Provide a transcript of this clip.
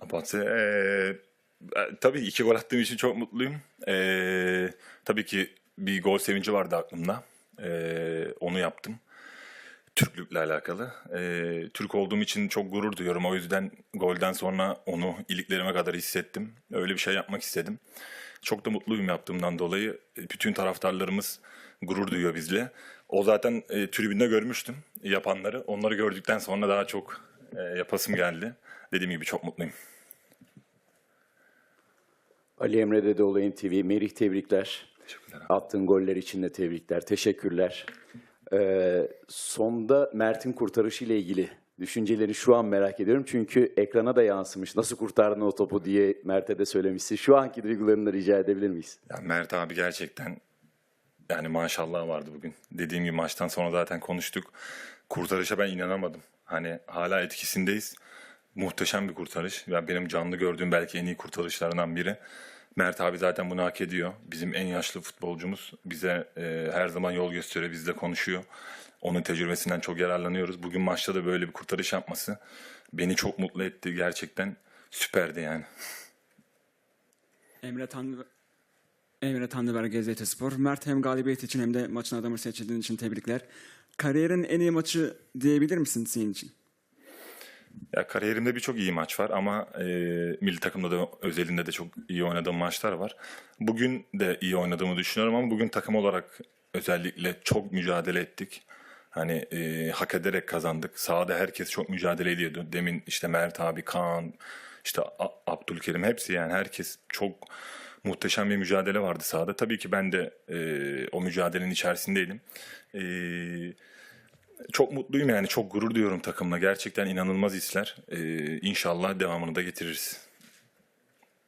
Abatse, eee, e, tabii iki gol attığım için çok mutluyum. Eee, tabii ki bir gol sevinci vardı aklımda. Eee, onu yaptım. Türklükle alakalı. Eee, Türk olduğum için çok gurur duyuyorum. O yüzden golden sonra onu iliklerime kadar hissettim. Öyle bir şey yapmak istedim. Çok da mutluyum yaptığımdan dolayı. Bütün taraftarlarımız gurur duyuyor bizle. O zaten e, tribünde görmüştüm yapanları. Onları gördükten sonra daha çok e, yapasım geldi. Dediğim gibi çok mutluyum. Ali Emre Dedeoğlu NTV, Merih tebrikler. Teşekkürler. Attığın goller için de tebrikler, teşekkürler. Ee, sonda Mert'in kurtarışı ile ilgili düşüncelerini şu an merak ediyorum. Çünkü ekrana da yansımış. Nasıl kurtardın o topu diye Mert'e de söylemişsin. Şu anki duygularını da rica edebilir miyiz? Ya Mert abi gerçekten yani maşallah vardı bugün. Dediğim gibi maçtan sonra zaten konuştuk. Kurtarışa ben inanamadım. Hani hala etkisindeyiz. Muhteşem bir kurtarış. Ya benim canlı gördüğüm belki en iyi kurtarışlarından biri. Mert abi zaten bunu hak ediyor. Bizim en yaşlı futbolcumuz. Bize e, her zaman yol gösteriyor, bizle konuşuyor. Onun tecrübesinden çok yararlanıyoruz. Bugün maçta da böyle bir kurtarış yapması beni çok mutlu etti. Gerçekten süperdi yani. Emre Tanrı Emre Tanrıver GZT Spor. Mert hem galibiyet için hem de maçın adamı seçildiğin için tebrikler. Kariyerin en iyi maçı diyebilir misin senin için? Ya kariyerimde birçok iyi maç var ama e, milli takımda da özelinde de çok iyi oynadığım maçlar var. Bugün de iyi oynadığımı düşünüyorum ama bugün takım olarak özellikle çok mücadele ettik. Hani e, hak ederek kazandık. Sahada herkes çok mücadele ediyordu. Demin işte Mert abi, Kaan, işte Abdülkerim hepsi yani herkes çok muhteşem bir mücadele vardı sahada. Tabii ki ben de e, o mücadelenin içerisindeydim. E, çok mutluyum yani çok gurur duyuyorum takımla. Gerçekten inanılmaz hisler. Ee, inşallah devamını da getiririz.